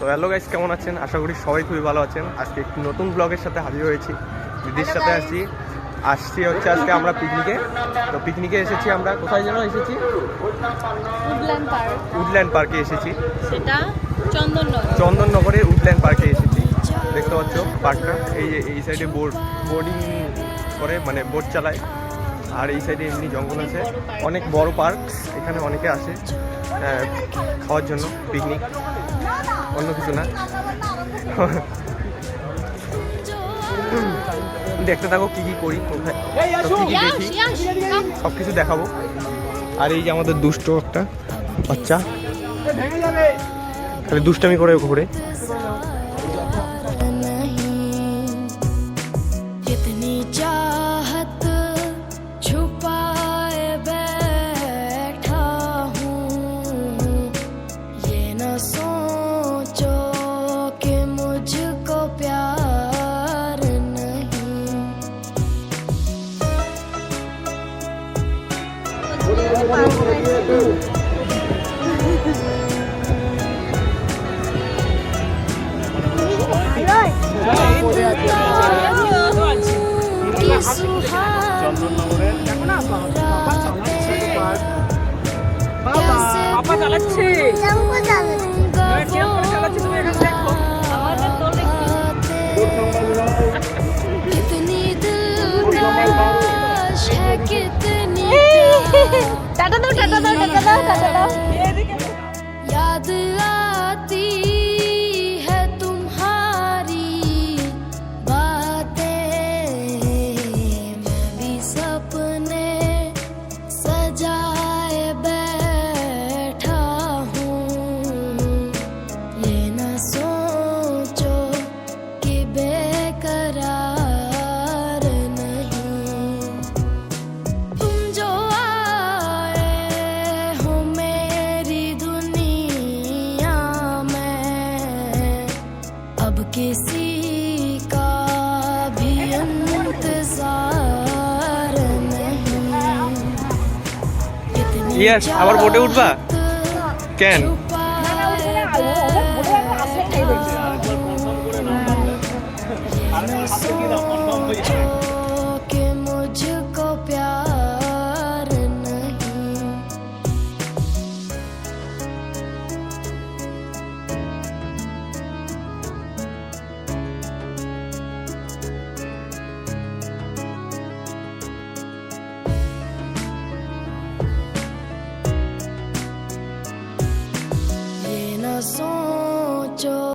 তো hello guys কেমন আছেন? আশা করি সবাই খুবই ভালো আছেন। আজকে একটি নতুন ব্লগের সাথে হাজির হয়েছি। দিদির সাথে আসছি। আসছি হচ্ছে আজকে আমরা পিকনিকে তো পিকনিকে এসেছি আমরা। কোথায় যেন এসেছি? উডল্যান্ড পার্ক উডল্যান্ড পার্কে এসেছি। সেটা চন্দননগর। চন্দননগরের উডল্যান্ড পার্কে এসেছি। দেখতে পাচ্ছ পার্কটা এই যে এই সাইডে বোট বোর্ডিং করে মানে বোট চালায়। আর এই সাইডে এমনি জঙ্গল আছে। অনেক বড় পার্ক এখানে অনেকে আসে খাওয়ার জন্য পিকনিক অন্য কিছু না। দেখতে থাকো কি কি করি কোথায় তো কি কি দেখি। সব কিছু দেখাবো। আর এই যে আমাদের দুষ্ট একটা বাচ্চা। খালি দুষ্টামি করে ঘুরে। कि পাপা চালাচ্ছে कितनी दिलकश है कितनी 了，感觉到，感。किसी का भी इंतजार नहीं इतनी Yes, আবার বোটে উঠবা? चाहत কেন?